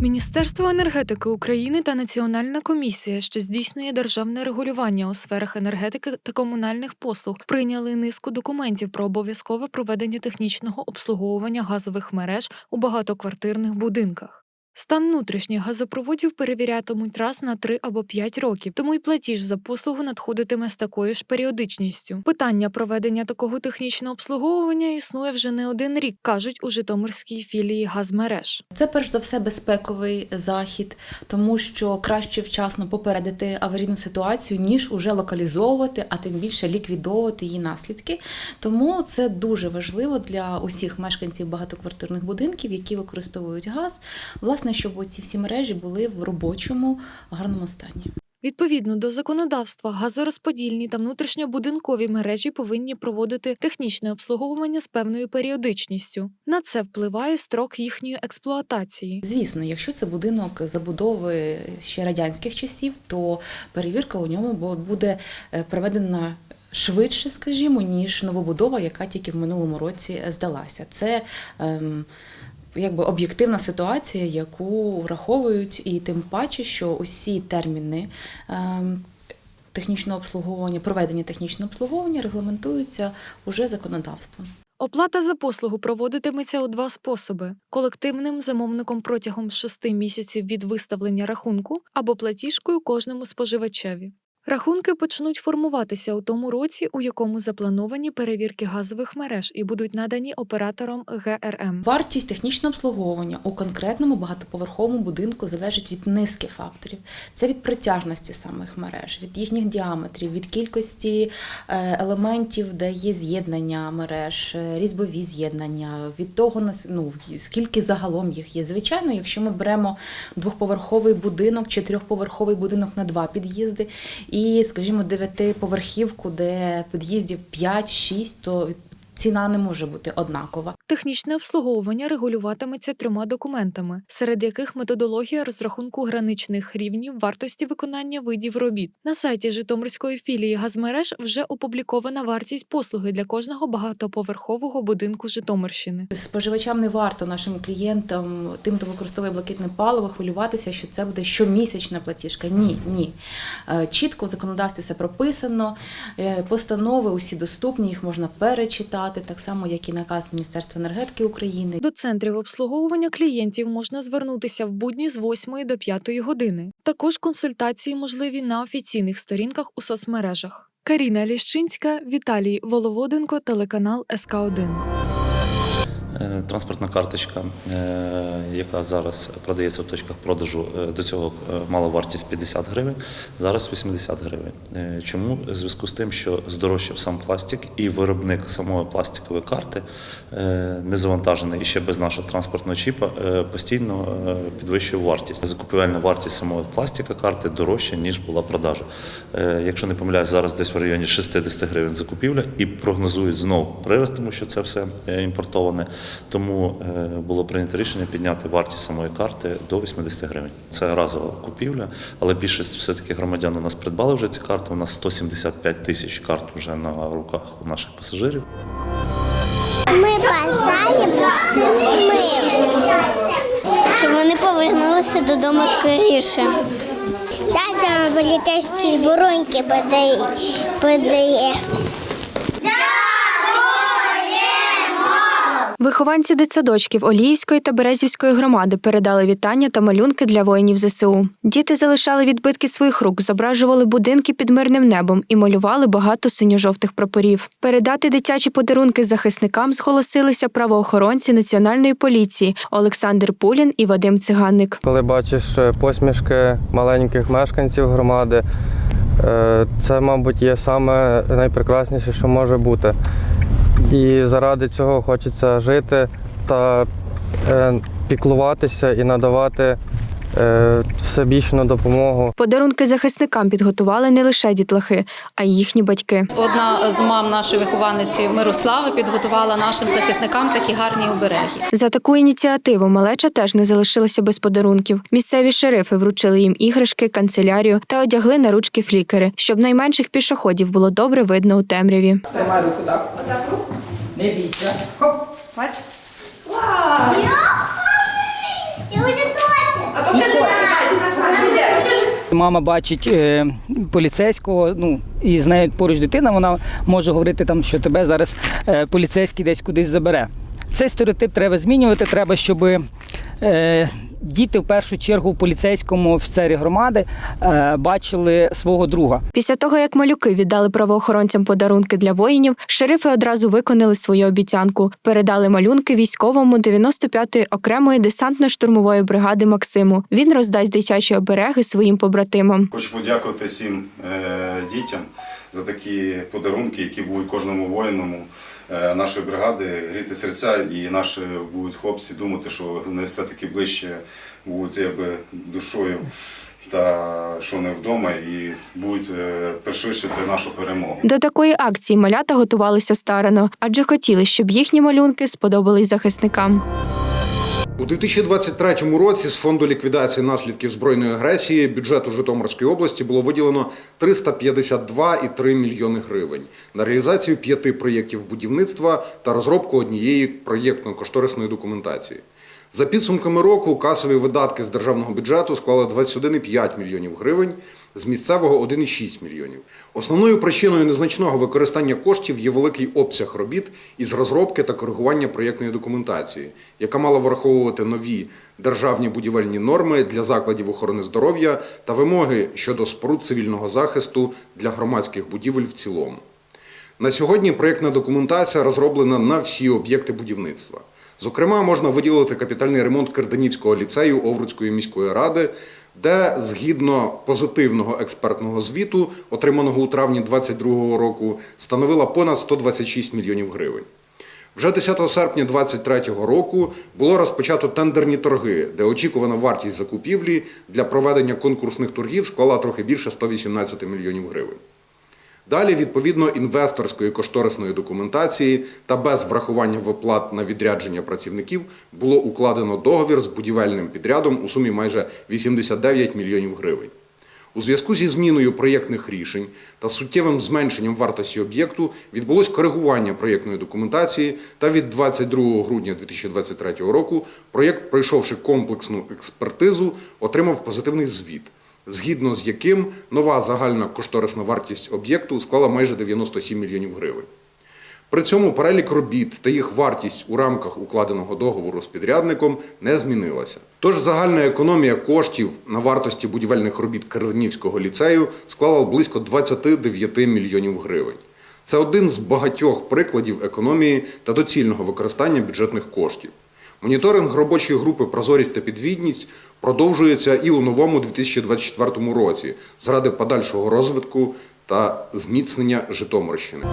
Міністерство енергетики України та Національна комісія, що здійснює державне регулювання у сферах енергетики та комунальних послуг, прийняли низку документів про обов'язкове проведення технічного обслуговування газових мереж у багатоквартирних будинках. Стан внутрішніх газопроводів перевірятимуть раз на 3 або 5 років, тому й платіж за послугу надходитиме з такою ж періодичністю. Питання проведення такого технічного обслуговування існує вже не один рік, кажуть у Житомирській філії газмереж. Це перш за все безпековий захід, тому що краще вчасно попередити аварійну ситуацію, ніж уже локалізовувати, а тим більше ліквідовувати її наслідки. Тому це дуже важливо для усіх мешканців багатоквартирних будинків, які використовують газ, власне, щоб ці всі мережі були в робочому гарному стані. Відповідно до законодавства, газорозподільні та внутрішньобудинкові мережі повинні проводити технічне обслуговування з певною періодичністю. На це впливає строк їхньої експлуатації. Звісно, якщо це будинок забудови ще радянських часів, то перевірка у ньому буде е, проведена. Швидше, скажімо, ніж новобудова, яка тільки в минулому році здалася. Це ем, якби об'єктивна ситуація, яку враховують, і тим паче, що усі терміни ем, технічного обслуговування, проведення технічного обслуговування регламентуються уже законодавством. Оплата за послугу проводитиметься у два способи: колективним замовником протягом шести місяців від виставлення рахунку або платіжкою кожному споживачеві. Рахунки почнуть формуватися у тому році, у якому заплановані перевірки газових мереж і будуть надані операторам ГРМ. Вартість технічного обслуговування у конкретному багатоповерховому будинку залежить від низки факторів. Це від притяжності самих мереж, від їхніх діаметрів, від кількості е, елементів, де є з'єднання мереж, е, різьбові з'єднання, від того ну, скільки загалом їх є. Звичайно, якщо ми беремо двохповерховий будинок чи трьохповерховий будинок на два під'їзди, і, скажімо, дев'ятиповерхівку, де під'їздів 5-6, то ціна не може бути однакова. Технічне обслуговування регулюватиметься трьома документами, серед яких методологія розрахунку граничних рівнів вартості виконання видів робіт. На сайті Житомирської філії газмереж вже опублікована вартість послуги для кожного багатоповерхового будинку Житомирщини. Споживачам не варто нашим клієнтам, тим, хто використовує блакитне паливо, хвилюватися, що це буде щомісячна платіжка. Ні, ні. Е, Чітко в законодавстві все прописано. е, Постанови усі доступні, їх можна перечитати, так само як і наказ Міністерства енергетики України. До центрів обслуговування клієнтів можна звернутися в будні з 8 до 5 години. Також консультації можливі на офіційних сторінках у соцмережах. Каріна Ліщинська, Віталій Воловоденко, телеканал СК 1 Е, Транспортна карточка, е, яка зараз продається в точках продажу, е, до цього е, мала вартість 50 гривень, зараз 80 гривень. Е, Чому? В зв'язку з тим, що здорожчав сам пластик і виробник самої пластикової карти, е, не завантажений і ще без нашого транспортного чіпа, е, постійно е, підвищує вартість. Закупівельна вартість самої пластика карти дорожча, ніж була продажа. Е, Якщо не помиляюсь, зараз десь в районі 60 гривень закупівля і прогнозують знову прирост, тому що це все е, імпортоване. Тому е, було прийнято рішення підняти вартість самої карти до 80 гривень. Це разова купівля, але більшість все-таки громадян у нас придбали вже ці карти. У нас 175 тисяч карт вже на руках у наших пасажирів. Ми бажаємо всім миру, щоб вони повернулися додому скоріше. Тетя поліцейські буроньки подає. подає. Вихованці дитсадочків Оліївської та Березівської громади передали вітання та малюнки для воїнів ЗСУ. Діти залишали відбитки своїх рук, зображували будинки під мирним небом і малювали багато синьо-жовтих прапорів. Передати дитячі подарунки захисникам зголосилися правоохоронці національної поліції Олександр Пулін і Вадим Циганник. Коли бачиш е, посмішки маленьких мешканців громади, е, це, мабуть, є саме найпрекрасніше, що може бути. І заради цього хочеться жити та е, піклуватися і надавати е, всебічну допомогу. Подарунки захисникам підготували не лише дітлахи, а й їхні батьки. Одна з мам нашої вихованниці Мирослави підготувала нашим захисникам такі гарні обереги. За таку ініціативу малеча теж не залишилася без подарунків. Місцеві шерифи вручили їм іграшки, канцелярію та одягли на ручки флікери, щоб найменших пішоходів було добре видно у темряві. Тримай руку так. Не бійся. Хоп. Бач? Я хочу точно. Мама бачить е, поліцейського, ну і з нею поруч дитина, вона може говорити там, що тебе зараз е, поліцейський десь кудись забере. Цей стереотип треба змінювати. Треба, щоб діти в першу чергу в поліцейському офіцері громади е, бачили свого друга. Після того, як малюки віддали правоохоронцям подарунки для воїнів, шерифи одразу виконали свою обіцянку. Передали малюнки військовому 95-ї окремої десантно-штурмової бригади Максиму. Він роздасть дитячі обереги своїм побратимам. Хочу подякувати всім е, дітям за такі подарунки, які будуть кожному воїному е, нашої бригади гріти серця, і наші будуть хлопці думати, що вони все-таки ближче будуть якби, душою та що не вдома, і будуть е, пришвидшити нашу перемогу. До такої акції малята готувалися старано, адже хотіли, щоб їхні малюнки сподобались захисникам. У 2023 році з фонду ліквідації наслідків збройної агресії бюджету Житомирської області було виділено 352,3 мільйони гривень на реалізацію п'яти проєктів будівництва та розробку однієї проєктно-кошторисної документації. За підсумками року касові видатки з державного бюджету склали 21,5 мільйонів гривень, з місцевого 1,6 мільйонів. Основною причиною незначного використання коштів є великий обсяг робіт із розробки та коригування проєктної документації, яка мала враховувати нові державні будівельні норми для закладів охорони здоров'я та вимоги щодо споруд цивільного захисту для громадських будівель в цілому. На сьогодні проєктна документація розроблена на всі об'єкти будівництва. Зокрема, можна виділити капітальний ремонт Керданівського ліцею Овруцької міської ради, де згідно позитивного експертного звіту, отриманого у травні 2022 року, становила понад 126 мільйонів гривень. Вже 10 серпня 2023 року було розпочато тендерні торги, де очікувана вартість закупівлі для проведення конкурсних торгів склала трохи більше 118 мільйонів гривень. Далі, відповідно інвесторської кошторисної документації та без врахування виплат на відрядження працівників було укладено договір з будівельним підрядом у сумі майже 89 мільйонів гривень. У зв'язку зі зміною проєктних рішень та суттєвим зменшенням вартості об'єкту відбулось коригування проєктної документації та від 22 грудня 2023 року проєкт, пройшовши комплексну експертизу, отримав позитивний звіт згідно з яким нова загальна кошторисна вартість об'єкту склала майже 97 мільйонів гривень. При цьому перелік робіт та їх вартість у рамках укладеного договору з підрядником не змінилася. Тож загальна економія коштів на вартості будівельних робіт Керданівського ліцею склала близько 29 мільйонів гривень. Це один з багатьох прикладів економії та доцільного використання бюджетних коштів. Моніторинг робочої групи Прозорість та підвідність продовжується і у новому 2024 році заради подальшого розвитку та зміцнення Житомирщини.